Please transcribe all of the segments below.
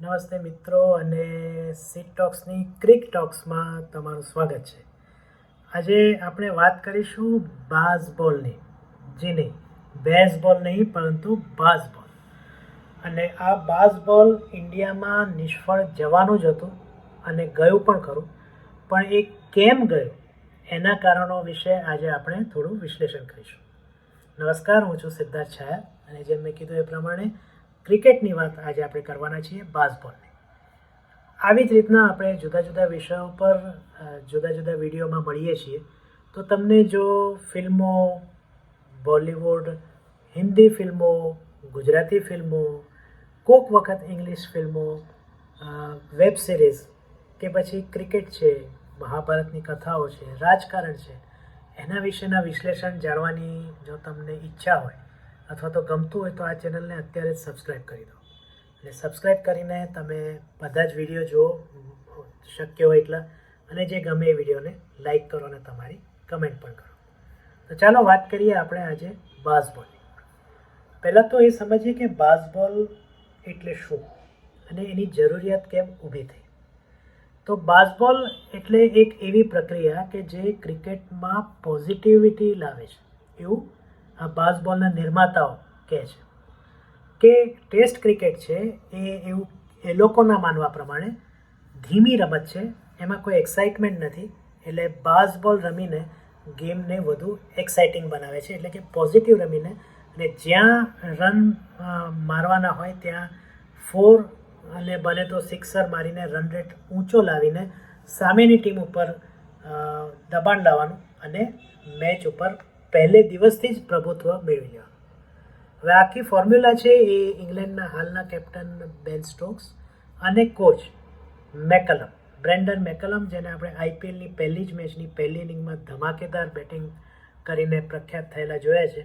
નમસ્તે મિત્રો અને સીટ ટોક્સની ક્રિક ટોક્સમાં તમારું સ્વાગત છે. આજે આપણે વાત કરીશું બાઝબોલની જી નહીં બેઝબોલ નહીં, પરંતુ બાઝબોલ અને આ બાઝબોલ ઇન્ડિયામાં નિષ્ફળ જવાનું જ હતું અને ગયું પણ ખરું. પણ એ કેમ ગયું? એના કારણો વિશે આજે આપણે થોડું વિશ્લેષણ કરીશું. નમસ્કાર, હું છું સિદ્ધાર્થ છાયા અને જેમ મેં કીધું એ પ્રમાણે ક્રિકેટની વાત આજે આપણે કરવાના છીએ બાઝબોલની આવી જ રીતના આપણે જુદા જુદા વિષયો પર જુદા જુદા વિડીયોમાં મળીએ છીએ. તો તમને જો ફિલ્મો, બોલિવૂડ, હિન્દી ફિલ્મો, ગુજરાતી ફિલ્મો, કોક વખત ઇંગ્લિશ ફિલ્મો વેબ સિરીઝ કે પછી ક્રિકેટ છે, મહાભારતની કથાઓ છે, રાજકારણ છે, એના વિશેના વિશ્લેષણ જાણવાની જો તમને ઈચ્છા હોય અથવા તો ગમતું હોય તો આ ચેનલને અત્યારે જ સબસ્ક્રાઈબ કરી દો. અને સબસ્ક્રાઈબ કરીને તમે બધા જ વીડિયો જુઓ, શક્ય હોય એટલા. અને જે ગમે એ વિડીયોને લાઇક કરો અને તમારી કમેન્ટ પણ કરો. તો ચાલો વાત કરીએ આપણે આજે બાઝબોલની પહેલાં તો એ સમજીએ કે બાઝબોલ એટલે શું? અને એની જરૂરિયાત કેમ ઊભી થઈ? તો બાઝબોલ એટલે એક એવી પ્રક્રિયા કે જે ક્રિકેટમાં પોઝિટિવિટી લાવે છે. એવું આ બાઝબોલના નિર્માતાઓ કહે છે. કે ટેસ્ટ ક્રિકેટ છે, એ એવું, એ લોકોના માનવા પ્રમાણે ધીમી રમત છે, એમાં કોઈ એક્સાઇટમેન્ટ નથી, એટલે બાઝબોલ રમીને ગેમને વધુ એક્સાઇટિંગ બનાવે છે, એટલે કે પોઝિટિવ રમીને, અને જ્યાં રન મારવાના હોય ત્યાં ફોર અને ભલે તો સિક્સર મારીને રન રેટ ઊંચો લાવીને સામેની ટીમ ઉપર દબાણ લાવવાનું અને મેચ ઉપર પહેલે દિવસથી જ પ્રભુત્વ મેળવી લેવાનું હવે આખી ફોર્મ્યુલા છે એ ઇંગ્લેન્ડના હાલના કેપ્ટન બેન સ્ટોક્સ અને કોચ મેકલમ, બ્રેન્ડન મેકલમ, જેને આપણે આઈપીએલની પહેલી જ મેચની પહેલી ઇનિંગમાં ધમાકેદાર બેટિંગ કરીને પ્રખ્યાત થયેલા જોયા છે.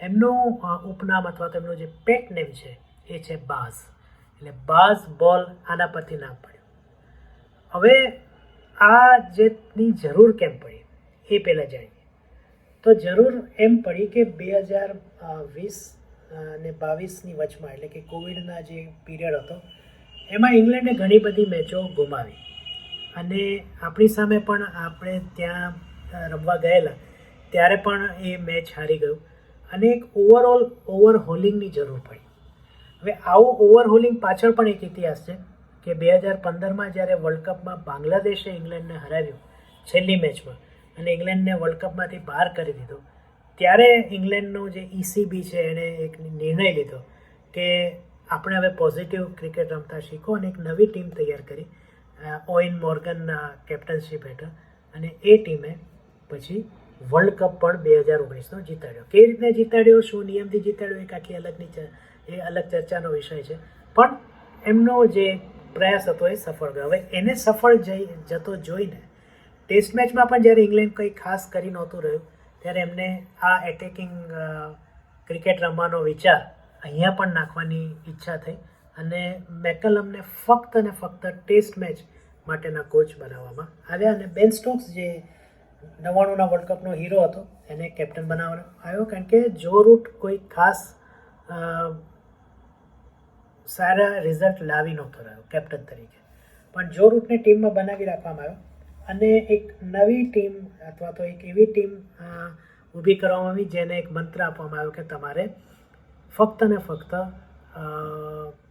એમનું ઉપનામ અથવા તો એમનું જે પેટ નેમ છે એ છે બાઝ. એટલે બાઝ બોલ આના પરથી નામ પડ્યું. હવે આ જેની જરૂર કેમ પડી એ પહેલાં જાણીએ. તો જરૂર એમ પડી કે બે હજાર વીસ અને બાવીસની વચમાં, એટલે કે કોવિડના જે પીરિયડ હતો, એમાં ઇંગ્લેન્ડે ઘણી બધી મેચો ગુમાવી. અને આપણી સામે પણ આપણે ત્યાં રમવા ગયેલા, ત્યારે પણ એ મેચ હારી ગયું. અને એક ઓવરઓલ ઓવરહોલિંગની જરૂર પડી. હવે આવું ઓવરહોલિંગ પાછળ પણ એક ઇતિહાસ છે કે બે હજાર પંદરમાં જ્યારે વર્લ્ડ કપમાં બાંગ્લાદેશે ઇંગ્લેન્ડને હરાવ્યું, છેલ્લી મેચમાં અને ઇંગ્લેન્ડને વર્લ્ડ કપમાંથી બહાર કરી દીધો. ત્યારે ઇંગ્લેન્ડનું જે ઈસીબી છે એણે એક નિર્ણય લીધો કે આપણે હવે પોઝિટિવ ક્રિકેટ રમતા શીખો અને એક નવી ટીમ તૈયાર કરી ઓઇન મોર્ગનના કેપ્ટનશીપ હેઠળ. અને એ ટીમે પછી વર્લ્ડ કપ પણ બે હજાર ઓગણીસનો જીતાડ્યો. કેવી રીતે જીતાડ્યો, શું નિયમથી જીતાડ્યો, એક આખી અલગની એ અલગ ચર્ચાનો વિષય છે. પણ એમનો જે પ્રયાસ હતો એ સફળ ગયો. હવે એને સફળ જઈ, જતો જોઈને ટેસ્ટ મેચમાં પણ જ્યારે ઇંગ્લેન્ડ કંઈ ખાસ કરી નહોતું રહ્યું, ત્યારે એમને આ એટેકિંગ ક્રિકેટ રમવાનો વિચાર અહીંયા પણ નાખવાની ઈચ્છા થઈ અને મેકલમને ફક્ત અને ફક્ત ટેસ્ટ મેચ માટેના કોચ બનાવવામાં આવ્યા અને બેન સ્ટોક્સ જે નવ્વાણુંના વર્લ્ડ કપનો હીરો હતો, એને કેપ્ટન બનાવવાનો આવ્યો. કારણ કે જો રૂટ કોઈ ખાસ સારા રિઝલ્ટ લાવી નહોતો રહ્યો કેપ્ટન તરીકે. પણ જો રૂટને ટીમમાં બનાવી રાખવામાં આવ્યો અને એક નવી ટીમ અથવા તો એક એવી ટીમ ઊભી કરવામાં આવી જેને એક મંત્ર આપવામાં આવ્યો કે તમારે ફક્ત ને ફક્ત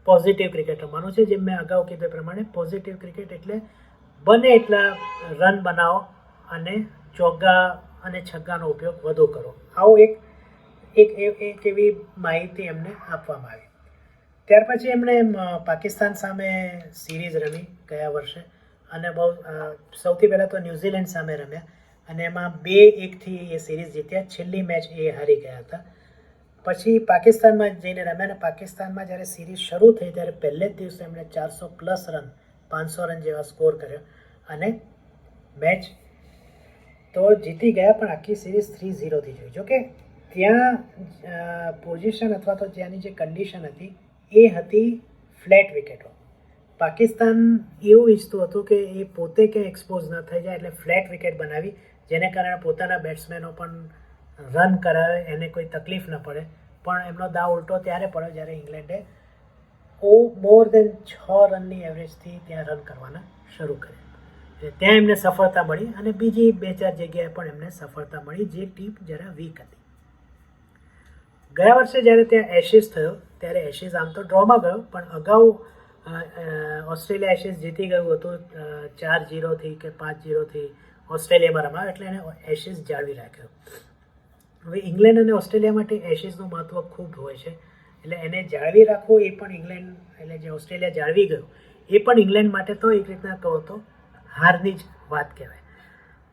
પોઝિટિવ ક્રિકેટ રમવાનું છે. જેમ મેં અગાઉ કીધું પ્રમાણે પોઝિટિવ ક્રિકેટ એટલે બને એટલા રન બનાવો અને ચોગ્ગા અને છગ્ગાનો ઉપયોગ વધુ કરો. આવું એક એક એક એવી માહિતી એમને આપવામાં આવી. ત્યાર પછી એમણે પાકિસ્તાન સામે સિરીઝ રમી ગયા વર્ષે. અને બહુ સૌથી પહેલાં તો ન્યૂઝીલેન્ડ સામે રમ્યા. અને એમાં બે એકથી એ સિરીઝ જીત્યા. છેલ્લી મેચ એ હારી ગયા હતા. પછી પાકિસ્તાનમાં જઈને રમ્યા અને પાકિસ્તાનમાં જ્યારે સિરીઝ શરૂ થઈ ત્યારે પહેલે જ દિવસે એમણે ચારસો પ્લસ રન, પાંચસો રન જેવા સ્કોર કર્યો. અને મેચ તો જીતી ગયા પણ આખી સિરીઝ થ્રી ઝીરોથી જોઈ. જોકે ત્યાં પોઝિશન અથવા તો ત્યાંની જે કન્ડિશન હતી એ હતી ફ્લેટ વિકેટો. પાકિસ્તાન એવું ઈચ્છતું હતું કે એ પોતે ક્યાંય એક્સપોઝ ન થઈ જાય એટલે ફ્લેટ વિકેટ બનાવી, જેને કારણે પોતાના બેટ્સમેનો પણ રન કરાવે, એને કોઈ તકલીફ ન પડે. પણ એમનો દાવ ઉલટો ત્યારે પડ્યો જ્યારે ઇંગ્લેન્ડે ઓ મોર દેન છ રનની એવરેજથી ત્યાં રન કરવાના શરૂ કર્યા. ત્યાં એમને સફળતા મળી અને બીજી બે ચાર જગ્યાએ પણ એમને સફળતા મળી, જે ટીમ જરા વીક હતી. ગયા વર્ષે જ્યારે ત્યાં એશિસ થયો, ત્યારે એશિસ આમ તો ડ્રોમાં ગયો, પણ અગાઉ ઓસ્ટ્રેલિયા એશિસ જીતી ગયું હતું ચાર જીરોથી કે પાંચ જીરોથી ઓસ્ટ્રેલિયામાં રમાયો, એટલે એને એશિસ જાળવી રાખ્યો. હવે ઇંગ્લેન્ડ અને ઓસ્ટ્રેલિયા માટે એશિસનું મહત્વ ખૂબ હોય છે, એટલે એને જાળવી રાખવું એ પણ ઇંગ્લેન્ડ, એટલે જે ઓસ્ટ્રેલિયા જાળવી ગયું, એ પણ ઇંગ્લેન્ડ માટે તો એક રીતના કહો તો હારની જ વાત કહેવાય.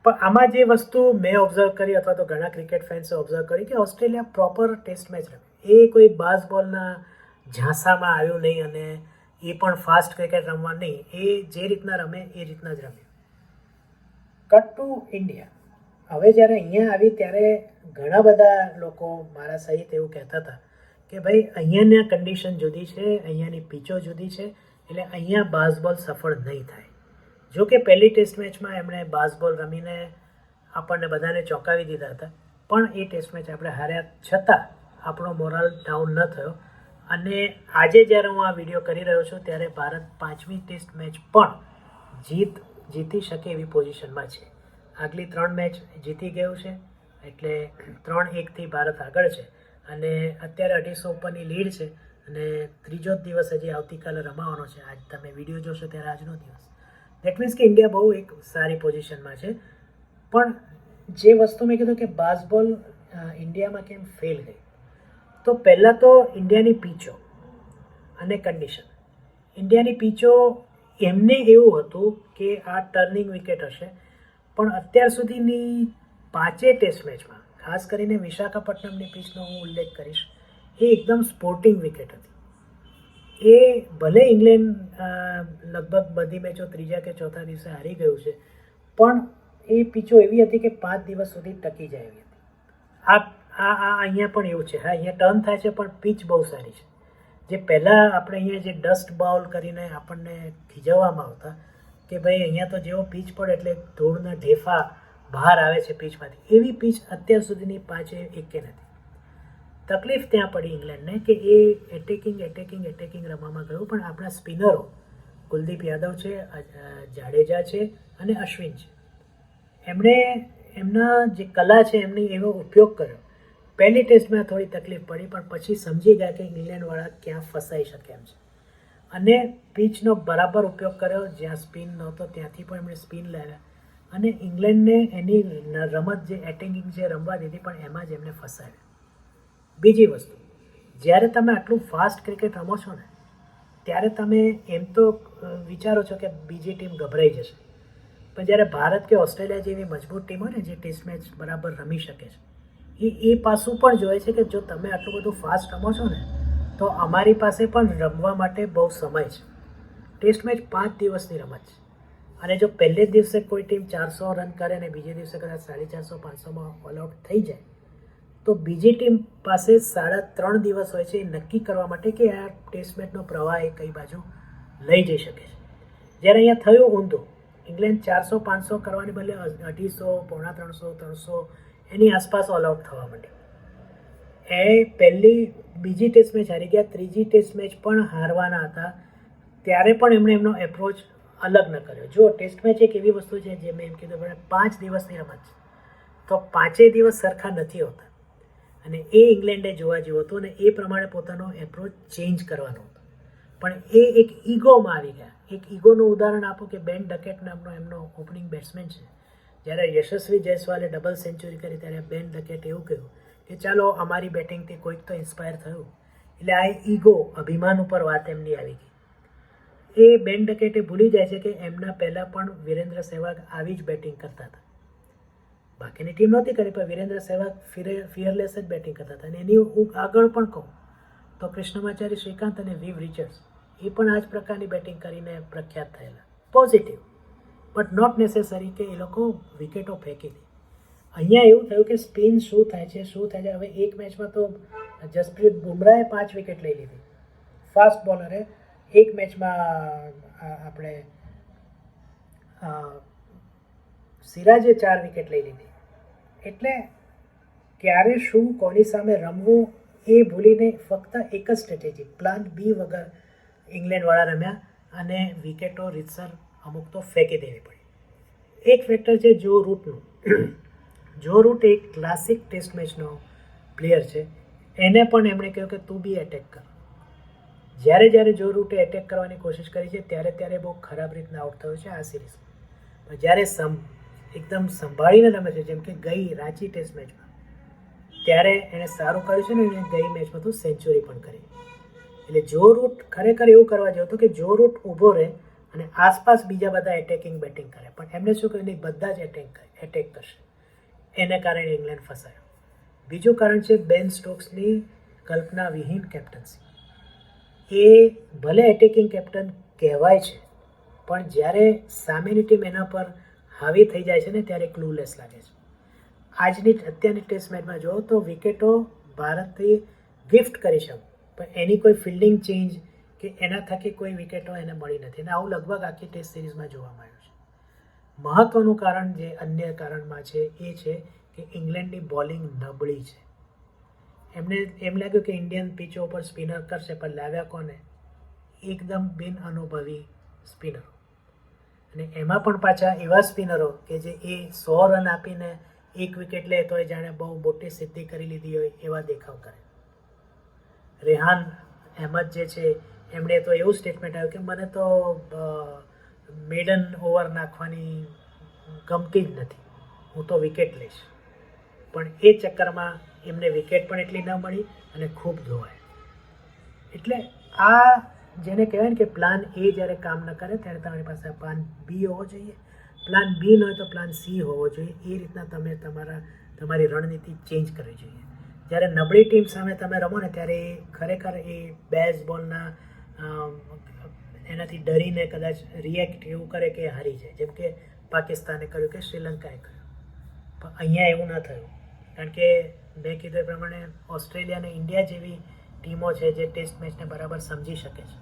પણ આમાં જે વસ્તુ મેં ઓબ્ઝર્વ કરી અથવા તો ઘણા ક્રિકેટ ફેન્સે ઓબ્ઝર્વ કરી કે ઓસ્ટ્રેલિયા પ્રોપર ટેસ્ટ મેચ રમે. એ કોઈ બાસ બોલના ઝાંસામાં આવ્યું નહીં અને એ પણ ફાસ્ટ ક્રિકેટ રમવા નહીં. એ જે રીતના રમે, એ રીતના જ રમે. Cut to India. હવે જ્યારે અહીંયા આવી, ત્યારે ઘણા બધા લોકો મારા સહિત એવું કહેતા હતા કે ભાઈ, અહીંયાની કન્ડિશન જુદી છે, અહીંયાની પીચો જુદી છે, એટલે અહીંયા બાઝબોલ સફળ નહીં થાય. જો કે પહેલી ટેસ્ટ મેચમાં એમણે બાઝબોલ રમીને આપણને બધાને ચોંકાવી દીધા હતા. પણ એ ટેસ્ટ મેચ આપણે હાર્યા છતાં આપણો મોરલ ડાઉન ન થયો. અને આજે જ્યારે હું આ વીડિયો કરી રહ્યો છું, ત્યારે ભારત પાંચમી ટેસ્ટ મેચ પણ જીત, જીતી શકે એવી પોઝિશનમાં છે. આગલી ત્રણ મેચ જીતી ગયું છે, એટલે ત્રણ એકથી ભારત આગળ છે. અને અત્યારે અઢીસો ઉપરની લીડ છે અને ત્રીજો જ દિવસ હજી આવતીકાલે રમાવાનો છે. આજ તમે વીડિયો જોશો ત્યારે આજનો દિવસ. દેટ મીન્સ કે ઇન્ડિયા બહુ એક સારી પોઝિશનમાં છે. પણ જે વસ્તુ મેં કીધું કે બાસ્બોલ ઇન્ડિયામાં કેમ ફેલ ગઈ તો પહેલાં તો ઇન્ડિયાની પીચો અને કન્ડિશન ઇન્ડિયાની પીચો એમને એવું હતું કે આ ટર્નિંગ વિકેટ હશે, પણ અત્યાર સુધીની પાંચે ટેસ્ટ મેચમાં ખાસ કરીને વિશાખાપટ્ટનમની પીચનો હું ઉલ્લેખ કરીશ, એ એકદમ સ્પોર્ટિંગ વિકેટ હતી. એ ભલે ઇંગ્લેન્ડ લગભગ બધી મેચો ત્રીજા કે ચોથા દિવસે હારી ગયું છે, પણ એ પીચો એવી હતી કે પાંચ દિવસ સુધી ટકી જાય એવી હતી. આ આ આ અહીંયા પણ એવું છે. હા, અહીંયા ટર્ન થાય છે, પણ પીચ બહુ સારી છે. જે પહેલાં આપણે અહીંયા જે ડસ્ટ બાઉલ કરીને આપણને ખીજવવામાં આવતા, કે ભાઈ અહીંયા તો જેવો પીચ પડે એટલે ધૂળના ઢેફા બહાર આવે છે પીચમાંથી એવી પીચ અત્યાર સુધીની પાંચે એકે નથી. તકલીફ ત્યાં પડી ઇંગ્લેન્ડને કે એ એટેકિંગ એટેકિંગ એટેકિંગ રમવામાં ગયું, પણ આપણા સ્પિનરો કુલદીપ યાદવ છે જાડેજા છે અને અશ્વિન છે. એમણે એમના જે કલા છે એમની એવો ઉપયોગ કર્યો. પહેલી ટેસ્ટમાં થોડી તકલીફ પડી, પણ પછી સમજી ગયા કે ઇંગ્લેન્ડવાળા ક્યાં ફસાઈ શકે એમ છે. અને પીચનો બરાબર ઉપયોગ કર્યો, જ્યાં સ્પિન નહોતો, ત્યાંથી પણ એમણે સ્પિન લાવ્યા. અને ઇંગ્લેન્ડને એની રમત જે એટેકિંગ જે રમવા દીધી, પણ એમાં જ એમને ફસાવ્યા. બીજી વસ્તુ, જ્યારે તમે આટલું ફાસ્ટ ક્રિકેટ રમો છો ને, ત્યારે તમે એમ તો વિચારો છો કે બીજી ટીમ ગભરાઈ જશે. પણ જ્યારે ભારત કે ઓસ્ટ્રેલિયા જેવી મજબૂત ટીમ હોય ને, જે ટેસ્ટ મેચ બરાબર રમી શકે છે એ એ પાસું પણ જોઈએ છે કે જો તમે આટલું બધું ફાસ્ટ રમો છો ને, તો અમારી પાસે પણ રમવા માટે બહુ સમય છે. ટેસ્ટ મેચ પાંચ દિવસની રમત છે. અને જો પહેલે દિવસે કોઈ ટીમ ચારસો રન કરે અને બીજે દિવસે કદાચ સાડી ચારસો, પાંચસોમાં ઓલ આઉટ થઈ જાય, તો બીજી ટીમ પાસે સાડા ત્રણ દિવસ હોય છે એ નક્કી કરવા માટે કે આ ટેસ્ટ મેચનો પ્રવાહ એ કઈ બાજુ લઈ જઈ શકે છે. જ્યારે અહીંયા થયું ઊંધું ઇંગ્લેન્ડ ચારસો, પાંચસો કરવાની બદલે અઢીસો, પોણા ત્રણસો ત્રણસો એની આસપાસ ઓલ આઉટ થવા માંડ્યું. એ પહેલી, બીજી ટેસ્ટ મેચ હારી ગયા, ત્રીજી ટેસ્ટ મેચ પણ હારવાના હતા. ત્યારે પણ એમણે એમનો એપ્રોચ અલગ ન કર્યો. જો ટેસ્ટ મેચ એક એવી વસ્તુ છે જે મેં એમ કીધું પણ પાંચ દિવસની રમત છે, તો પાંચેય દિવસ સરખા નથી હોતા. અને એ ઇંગ્લેન્ડે જોવા જેવું હતું અને એ પ્રમાણે પોતાનો એપ્રોચ ચેન્જ કરવાનો હતો. પણ એ એક ઈગોમાં આવી ગયા. એક ઈગોનું ઉદાહરણ આપો કે બેન ડકેટ નામનો એમનો ઓપનિંગ બેટ્સમેન છે. જ્યારે યશસ્વી જયસ્વાલે ડબલ સેન્ચુરી કરી ત્યારે બેન ડકેટ એવું કહ્યું કે ચાલો અમારી બેટિંગથી કોઈક તો ઇન્સ્પાયર થયું. એટલે આ ઈગો અભિમાન ઉપર વાત એમની આવી ગઈ. એ બેન ડકેટે ભૂલી જાય છે કે એમના પહેલાં પણ વિરેન્દ્ર સહેવાગ આવી જ બેટિંગ કરતા હતા. બાકીની ટીમ નહોતી કરી, પણ વિરેન્દ્ર સહેવાગ ફિરે ફિયરલેસ જ બેટિંગ કરતા હતા. અને એની હું આગળ પણ કહું તો કૃષ્ણમાચારી શ્રીકાંત અને વીવ રિચર્ડ્સ એ પણ આ જ પ્રકારની બેટિંગ કરીને પ્રખ્યાત થયેલા. પોઝિટિવ બટ નોટ નેસેસરી કે એ લોકો વિકેટો ફેંકી દે. અહીંયા એવું થયું કે સ્પિન શું થાય છે, શું થાય છે, હવે એક મેચમાં તો જસપ્રીત બુમરાહે પાંચ વિકેટ લઈ લીધી. ફાસ્ટ બોલરે એક મેચમાં આપણે સિરાજે ચાર વિકેટ લઈ લીધી. એટલે ક્યારે શું કોની સામે રમવું એ ભૂલીને ફક્ત એક જ સ્ટ્રેટેજી પ્લાન બી વગર ઇંગ્લેન્ડવાળા રમ્યા અને વિકેટો રીતસર અમુક તો ફેંકી દેવી પડી. એક ફેક્ટર છે જો રૂટનું જો રૂટ એક ક્લાસિક ટેસ્ટ મેચનો પ્લેયર છે, એને પણ એમણે કહ્યું કે તું બી એટેક કર. જ્યારે જ્યારે જો રૂટે એટેક કરવાની કોશિશ કરી છે, ત્યારે ત્યારે બહુ ખરાબ રીતના આઉટ થયો છે આ સિરીઝમાં પણ જ્યારે સમ, એકદમ સંભાળીને રમે છે, જેમ કે ગઈ રાંચી ટેસ્ટ મેચમાં ત્યારે એણે સારું કર્યું છે ને એણે ગઈ મેચમાં તો સેન્ચુરી પણ કરી. એટલે જો રૂટ ખરેખર એવું કરવા જેવું હતું કે જો રૂટ ઊભો રહે અને આસપાસ બીજા બધા એટેકિંગ બેટિંગ કરે. પણ એમને શું કહ્યું બધા જ એટેક એટેક કરશે. એને કારણે ઇંગ્લેન્ડ ફસાયો. બીજું કારણ છે બેન સ્ટોક્સની કલ્પના વિહીન કેપ્ટન્સી એ ભલે એટેકિંગ કેપ્ટન કહેવાય છે, પણ જ્યારે સામેની ટીમ એના પર હાવી થઈ જાય છે ને, ત્યારે ક્લૂલેસ લાગે છે. આજની અત્યારની ટેસ્ટ મેચમાં જુઓ તો વિકેટો ભારતથી ગિફ્ટ કરી શકું, પણ એની કોઈ ફિલ્ડિંગ ચેન્જ કે એના થકી કોઈ વિકેટો એને મળી નથી. અને આવું લગભગ આખી ટેસ્ટ સિરીઝમાં જોવામાં આવ્યું છે. મહત્વનું કારણ જે અન્ય કારણમાં છે, એ છે કે ઇંગ્લેન્ડની બોલિંગ નબળી છે. એમને એમ લાગ્યું કે ઇન્ડિયન પીચો ઉપર સ્પિનર કરશે, પણ લાવ્યા કોને? એકદમ બિન અનુભવી સ્પિનરો અને એમાં પણ પાછા એવા સ્પિનરો કે જે એ સો રન આપીને એક વિકેટ લે તો એ જાણે બહુ મોટી સિદ્ધિ કરી લીધી હોય એવા દેખાવ કરે. રેહાન અહેમદ જે છે એમણે તો એવું સ્ટેટમેન્ટ આવ્યું કે મને તો મેડન ઓવર નાખવાની ગમતી જ નથી. હું તો વિકેટ લઈશ. પણ એ ચક્કરમાં એમને વિકેટ પણ એટલી ન મળી અને ખૂબ ધોવાય. એટલે આ જેને કહેવાય ને કે પ્લાન એ જ્યારે કામ ન કરે ત્યારે તમારી પાસે પ્લાન બી હોવો જોઈએ. પ્લાન બી ન હોય તો પ્લાન સી હોવો જોઈએ. એ રીતના તમે તમારા, તમારી રણનીતિ ચેન્જ કરવી જોઈએ. જ્યારે નબળી ટીમ સામે તમે રમો ને ત્યારે ખરેખર એ બેઝ બોલના એનાથી ડરીને કદાચ રિએક્ટ એવું કરે કે હારી જાય. જેમ કે પાકિસ્તાને કર્યું કે શ્રીલંકાએ કર્યું. પણ અહીંયા એવું ન થયું. કારણ કે મેં કીધું એ પ્રમાણે ઓસ્ટ્રેલિયા અને ઇન્ડિયા જેવી ટીમો છે જે ટેસ્ટ મેચને બરાબર સમજી શકે છે.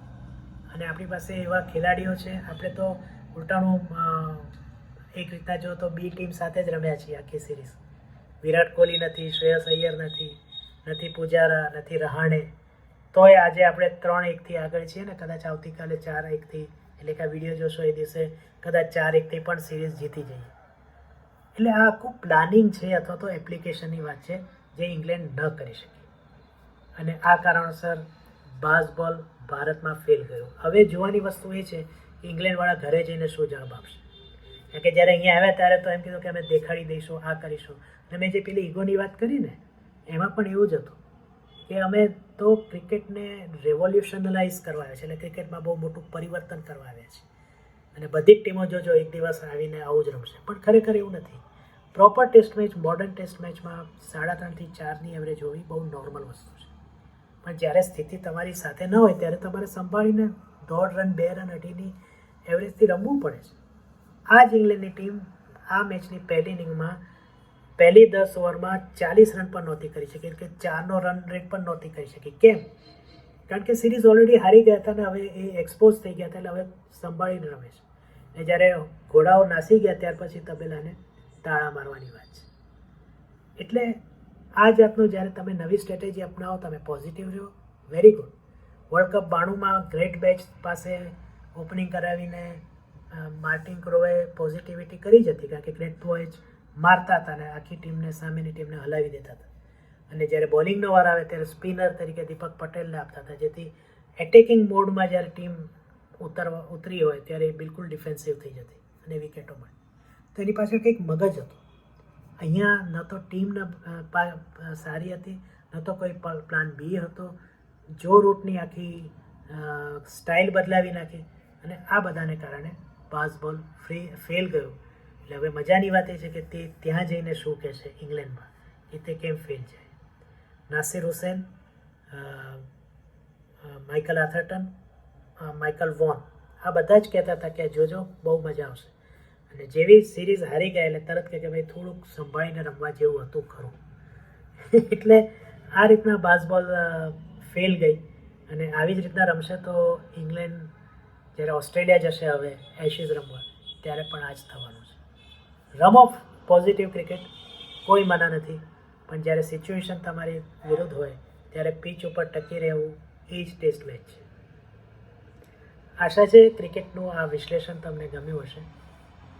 અને આપણી પાસે એવા ખેલાડીઓ છે. આપણે તો ઉલટાણું એક રીતના જો તો બી ટીમ સાથે જ રમ્યા છીએ આખી સિરીઝ વિરાટ કોહલી નથી, શ્રેયસ અય્યર નથી નથી પૂજારા, નથી રહાણે. તોય આજે આપણે ત્રણ એકથી આગળ છીએ ને કદાચ આવતીકાલે ચાર એકથી, એટલે કે આ વીડિયો જોશો એ દિવસે કદાચ ચાર એકથી પણ સિરીઝ જીતી જઈએ. એટલે આ આખું પ્લાનિંગ છે અથવા તો એપ્લિકેશનની વાત છે જે ઇંગ્લેન્ડ ન કરી શકી. અને આ કારણોસર બાઝ ભારતમાં ફેલ ગયો. હવે જોવાની વસ્તુ એ છે કે ઇંગ્લેન્ડવાળા ઘરે જઈને શું જવાબ આપશે? કારણ કે જ્યારે અહીંયા આવ્યા ત્યારે તો એમ કીધું કે અમે દેખાડી દઈશું, આ કરીશું. અને મેં જે પેલી ઈગોની વાત કરી ને, એમાં પણ એવું જ હતું કે અમે તો ક્રિકેટને રેવોલ્યુશનલાઇઝ કરવા આવે છે એટલે ક્રિકેટમાં બહુ મોટું પરિવર્તન કરવા આવ્યા છે. અને બધી જ ટીમો જોજો એક દિવસ આવીને આવું જ રમશે. પણ ખરેખર એવું નથી. Proper test match modern test મેચમાં સાડા ત્રણથી ચારની એવરેજ હોવી બહુ નોર્મલ વસ્તુ છે. પણ જ્યારે સ્થિતિ તમારી સાથે ન હોય ત્યારે તમારે સંભાળીને દોઢ રન બે રન અઢીની એવરેજથી રમવું પડે છે. આ જ ઇંગ્લેન્ડની ટીમ આ મેચની પહેલી ઇનિંગમાં પહેલી દસ ઓવરમાં ચાલીસ રન પણ નહોતી કરી શકી કે ચારનો રન રેટ પણ નહોતી કરી શકી. કેમ? કારણ કે સિરીઝ ઓલરેડી હારી ગયા હતા ને હવે એ એક્સપોઝ થઈ ગયા હતા, એટલે હવે સંભાળીને રમે છે. ને જ્યારે ઘોડાઓ નાસી ગયા ત્યાર પછી તબેલાને તાળા મારવાની વાત છે. એટલે આ જાતનું જ્યારે તમે નવી સ્ટ્રેટેજી અપનાવો, તમે પોઝિટિવ રહ્યો. વેરી ગુડ વર્લ્ડ કપ બાણુંમાં ગ્રેટ બેચ પાસે ઓપનિંગ કરાવીને માર્ટિન ક્રોએ પોઝિટિવિટી કરી જ હતી, કારણ કે ગ્રેટ બોયજ મારતા હતા અને આખી ટીમને સામેની ટીમને હલાવી દેતા હતા. અને જ્યારે બોલિંગનો વાર આવે ત્યારે સ્પિનર તરીકે દીપક પટેલને આપતા હતા. જેથી એટેકિંગ મોડમાં જ્યારે ટીમ ઉતરવા, ઉતરી હોય ત્યારે એ બિલકુલ ડિફેન્સિવ થઈ જતી અને વિકેટો મળે. તો એની પાછળ કંઈક મગજ હતું. અહીંયા ન તો ટીમ સારી હતી, ન તો કોઈ પ્લાન બી હતો. જો રૂટની આખી સ્ટાઇલ બદલાવી નાખી અને આ બધાને કારણે પાસ બોલ ફ્રી ફેલ ગયો. એટલે હવે મજાની વાત એ છે કે તે ત્યાં જઈને શું કહેશે ઇંગ્લેન્ડમાં. એ તે કેમ ફેલ જાય? Nasser Hussain Michael Atherton Michael Vaughan, આ બધા જ કહેતા હતા કે જોજો બહુ મજા આવશે. અને જેવી સિરીઝ હારી ગયા એટલે તરત કે ભાઈ થોડુંક સંભાળીને રમવા જેવું હતું ખરું. એટલે આ રીતના બાસબોલ ફેલ ગઈ. અને આવી જ રીતના રમશે તો ઇંગ્લેન્ડ, જ્યારે ઓસ્ટ્રેલિયા જશે હવે એશિઝ રમવા, ત્યારે પણ આ જ થવાનું. રમો પોઝિટિવ ક્રિકેટ કોઈ મના નથી. પણ જ્યારે સિચ્યુએશન તમારી વિરુદ્ધ હોય, ત્યારે પીચ ઉપર ટકી રહેવું એ જ ટેસ્ટ મેચ છે. આશા છે ક્રિકેટનું આ વિશ્લેષણ તમને ગમ્યું હશે.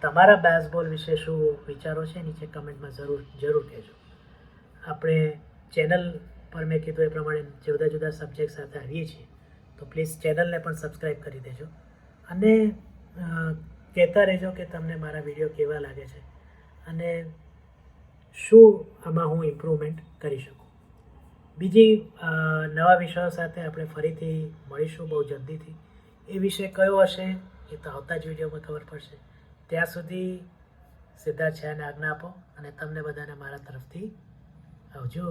તમારા બેઝબોલ વિશે શું વિચારો છે નીચે કમેન્ટમાં જરૂર જરૂર કહેજો. આપણે ચેનલ પર મેં કીધું એ પ્રમાણે જુદા જુદા સબ્જેક્ટ સાથે આવીએ છીએ. તો પ્લીઝ ચેનલને પણ સબસ્ક્રાઈબ કરી દેજો. અને કહેતા રહેજો કે તમને મારા વીડિયો કેવા લાગે છે. અને શું આમાં હું ઇમ્પ્રુવમેન્ટ કરી શકું. બીજી નવા વિષયો સાથે આપણે ફરીથી મળીશું બહુ જલ્દીથી. એ વિષય કયો હશે એ તો આવતા જ વિડીયોમાં ખબર પડશે. ત્યાં સુધી સિદ્ધાર્થ છે આજ્ઞા આપો અને તમને બધાને મારા તરફથી આવજો.